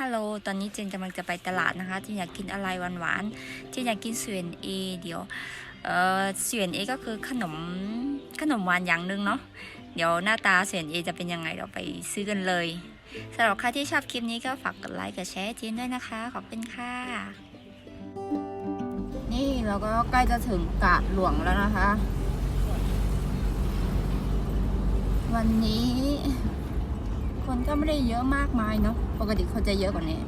ฮัลโหล ตอนนี้เจนกำลังจะไปตลาดนะคะ เจนอยากกินอะไรหวานๆ เจนอยากกินเสวียนเอ เดี๋ยว เออเสวียนเอก็คือขนมขนมหวานอย่างหนึ่งเนาะ เดี๋ยวหน้าตาเสวียนเอจะเป็นยังไงเราไปซื้อกันเลยสำหรับใครที่ชอบคลิปนี้ก็ฝากกดไลค์กดแชร์เจนด้วยนะคะ ขอบคุณค่ะ นี่เราก็ใกล้จะถึงกาดหลวงแล้วนะคะ วันนี้ คนก็ไม่ได้เยอะมากมายเนาะปกติคนจะเยอะกว่านี้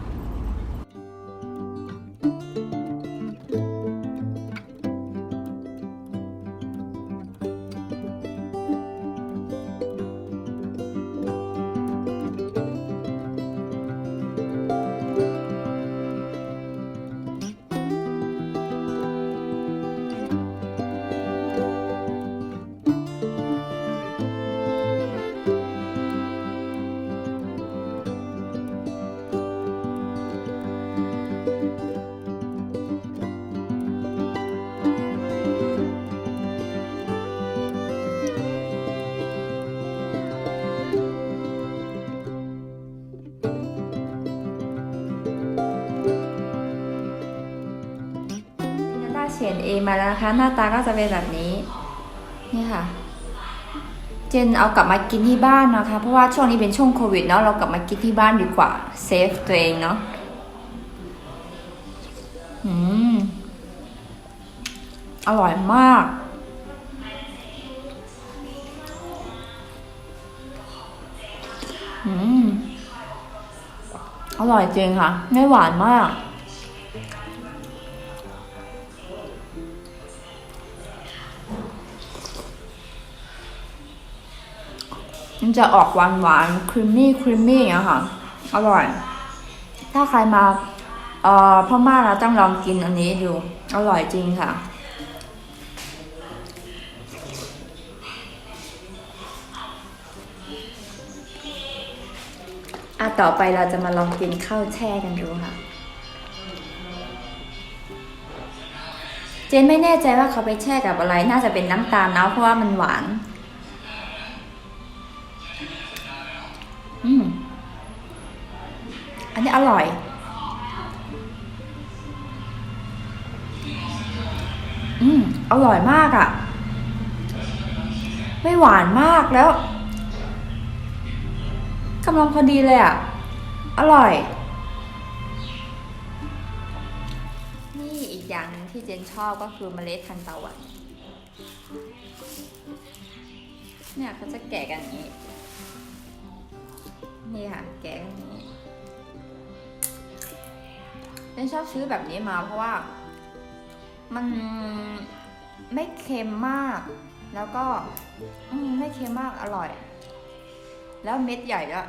เสียนเอมาแล้วนะคะ หน้าตาก็จะเป็นแบบนี้ นี่ค่ะ เจนเอากลับมากินที่บ้านนะคะ เพราะว่าช่วงนี้เป็นช่วงโควิดเนาะ เรากลับมากินที่บ้านดีกว่า เซฟตัวเองเนาะ อืม อร่อยมาก อืม อร่อยจริงค่ะ ไม่หวานมาก มันจะออกหวานหวานครีมมี่ครีมมี่อะค่ะ อร่อย ถ้าใครมาเอ่อพม่าแล้วต้องลองกินอันนี้ดู อร่อยจริงค่ะ อะต่อไปเราจะมาลองกินข้าวแช่กันดูค่ะเจนไม่แน่ใจว่าเขาไปแช่กับอะไร น่าจะเป็นน้ำตาลเนาะเพราะว่ามันหวาน ร่อย อืมอร่อยมากอะ่ะ ไม่หวานมากแล้วกำลังพอดีเลยอะ่ะ อร่อย นี่อีกอย่างนึงที่เจนชอบก็คือเมล็ดทันตะวันเนี่ยเขาจะแกะกันอย่างนี้ นี่ค่ะ แกะกันอย่างนี้ ฉันชอบซื้อแบบนี้มาเพราะว่า มันไม่เค็มมาก แล้วก็ไม่เค็มมากอร่อย แล้วเม็ดใหญ่อะ